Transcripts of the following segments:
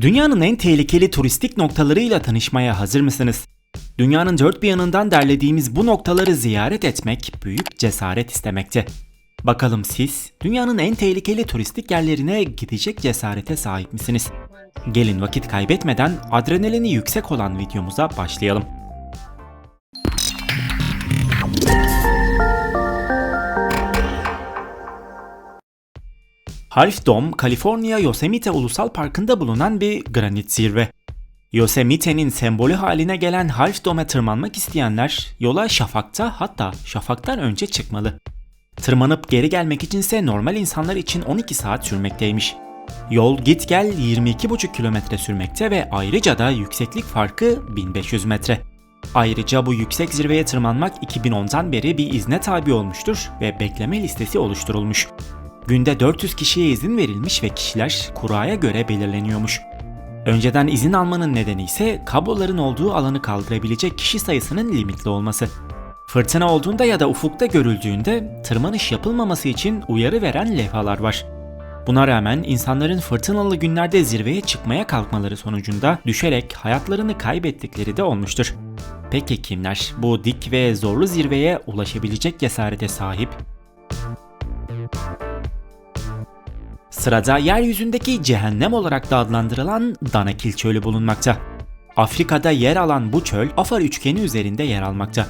Dünyanın en tehlikeli turistik noktalarıyla tanışmaya hazır mısınız? Dünyanın dört bir yanından derlediğimiz bu noktaları ziyaret etmek büyük cesaret istemekte. Bakalım siz dünyanın en tehlikeli turistik yerlerine gidecek cesarete sahip misiniz? Gelin vakit kaybetmeden adrenalini yüksek olan videomuza başlayalım. Half Dome, Kaliforniya Yosemite Ulusal Parkı'nda bulunan bir granit zirve. Yosemite'nin sembolü haline gelen Half Dome'e tırmanmak isteyenler yola şafakta hatta şafaktan önce çıkmalı. Tırmanıp geri gelmek içinse normal insanlar için 12 saat sürmekteymiş. Yol git gel 22,5 kilometre sürmekte ve ayrıca da yükseklik farkı 1500 metre. Ayrıca bu yüksek zirveye tırmanmak 2010'dan beri bir izne tabi olmuştur ve bekleme listesi oluşturulmuş. Günde 400 kişiye izin verilmiş ve kişiler kuraya göre belirleniyormuş. Önceden izin almanın nedeni ise kabloların olduğu alanı kaldırabilecek kişi sayısının limitli olması. Fırtına olduğunda ya da ufukta görüldüğünde tırmanış yapılmaması için uyarı veren levhalar var. Buna rağmen insanların fırtınalı günlerde zirveye çıkmaya kalkmaları sonucunda düşerek hayatlarını kaybettikleri de olmuştur. Peki kimler bu dik ve zorlu zirveye ulaşabilecek cesarete sahip? Sırada yeryüzündeki cehennem olarak da adlandırılan Danakil Çölü bulunmakta. Afrika'da yer alan bu çöl Afar üçgeni üzerinde yer almakta.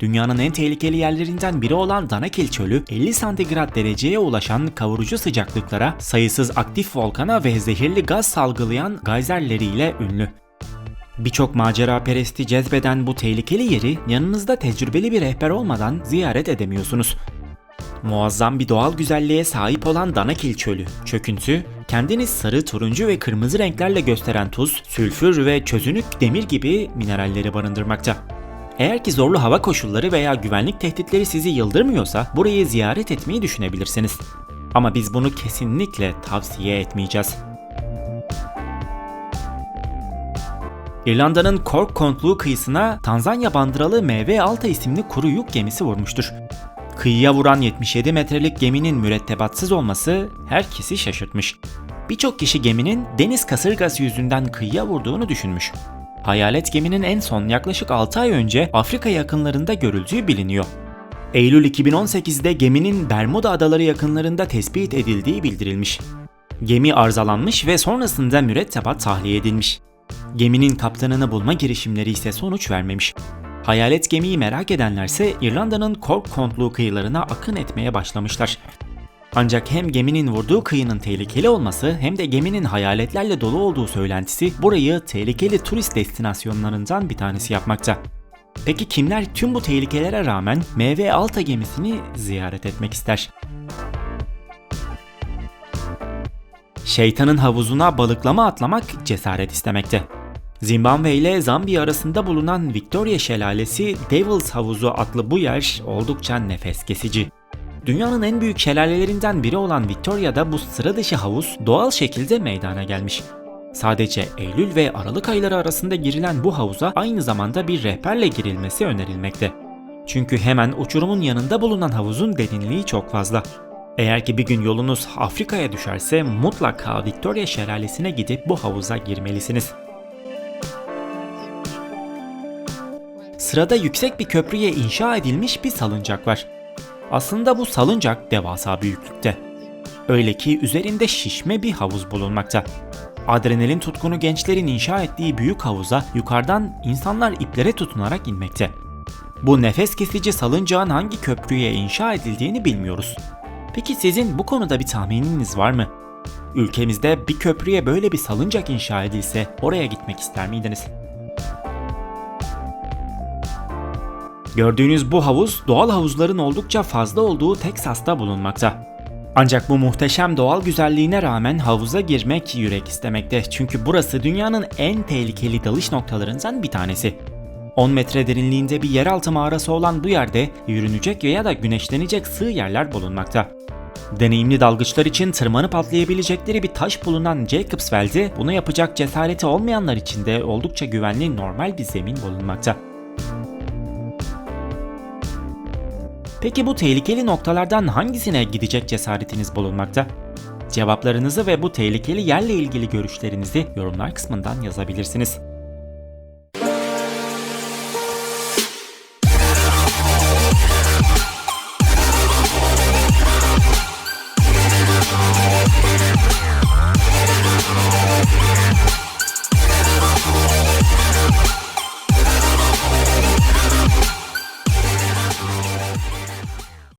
Dünyanın en tehlikeli yerlerinden biri olan Danakil Çölü 50 santigrat dereceye ulaşan kavurucu sıcaklıklara, sayısız aktif volkana ve zehirli gaz salgılayan gayzerleriyle ünlü. Birçok macera peresti cezbeden bu tehlikeli yeri yanınızda tecrübeli bir rehber olmadan ziyaret edemiyorsunuz. Muazzam bir doğal güzelliğe sahip olan Danakil Çölü, çöküntü, kendini sarı, turuncu ve kırmızı renklerle gösteren tuz, sülfür ve çözünük demir gibi mineralleri barındırmakta. Eğer ki zorlu hava koşulları veya güvenlik tehditleri sizi yıldırmıyorsa burayı ziyaret etmeyi düşünebilirsiniz. Ama biz bunu kesinlikle tavsiye etmeyeceğiz. İrlanda'nın Cork kontluğu kıyısına Tanzanya bandıralı MV Alta isimli kuru yük gemisi vurmuştur. Kıyıya vuran 77 metrelik geminin mürettebatsız olması herkesi şaşırtmış. Birçok kişi geminin deniz kasırgası yüzünden kıyıya vurduğunu düşünmüş. Hayalet geminin en son yaklaşık 6 ay önce Afrika yakınlarında görüldüğü biliniyor. Eylül 2018'de geminin Bermuda adaları yakınlarında tespit edildiği bildirilmiş. Gemi arızalanmış ve sonrasında mürettebat tahliye edilmiş. Geminin kaptanını bulma girişimleri ise sonuç vermemiş. Hayalet gemiyi merak edenlerse İrlanda'nın Cork kontluğu kıyılarına akın etmeye başlamışlar. Ancak hem geminin vurduğu kıyının tehlikeli olması hem de geminin hayaletlerle dolu olduğu söylentisi burayı tehlikeli turist destinasyonlarından bir tanesi yapmakta. Peki kimler tüm bu tehlikelere rağmen MV Alta gemisini ziyaret etmek ister? Şeytanın havuzuna balıklama atlamak cesaret istemekte. Zimbabwe ile Zambiya arasında bulunan Victoria Şelalesi Devil's Havuzu adlı bu yer oldukça nefes kesici. Dünyanın en büyük şelalelerinden biri olan Victoria'da bu sıra dışı havuz doğal şekilde meydana gelmiş. Sadece Eylül ve Aralık ayları arasında girilen bu havuza aynı zamanda bir rehberle girilmesi önerilmekte. Çünkü hemen uçurumun yanında bulunan havuzun derinliği çok fazla. Eğer ki bir gün yolunuz Afrika'ya düşerse mutlaka Victoria Şelalesi'ne gidip bu havuza girmelisiniz. Sırada yüksek bir köprüye inşa edilmiş bir salıncak var. Aslında bu salıncak devasa büyüklükte. Öyle ki üzerinde şişme bir havuz bulunmakta. Adrenalin tutkunu gençlerin inşa ettiği büyük havuza yukarıdan insanlar iplere tutunarak inmekte. Bu nefes kesici salıncağın hangi köprüye inşa edildiğini bilmiyoruz. Peki sizin bu konuda bir tahmininiz var mı? Ülkemizde bir köprüye böyle bir salıncak inşa edilse oraya gitmek ister miydiniz? Gördüğünüz bu havuz doğal havuzların oldukça fazla olduğu Teksas'ta bulunmakta. Ancak bu muhteşem doğal güzelliğine rağmen havuza girmek yürek istemekte çünkü burası dünyanın en tehlikeli dalış noktalarından bir tanesi. 10 metre derinliğinde bir yeraltı mağarası olan bu yerde yürünecek veya da güneşlenecek sığ yerler bulunmakta. Deneyimli dalgıçlar için tırmanıp atlayabilecekleri bir taş bulunan Jacobs Well'de bunu yapacak cesareti olmayanlar için de oldukça güvenli normal bir zemin bulunmakta. Peki bu tehlikeli noktalardan hangisine gidecek cesaretiniz bulunmakta? Cevaplarınızı ve bu tehlikeli yerle ilgili görüşlerinizi yorumlar kısmından yazabilirsiniz.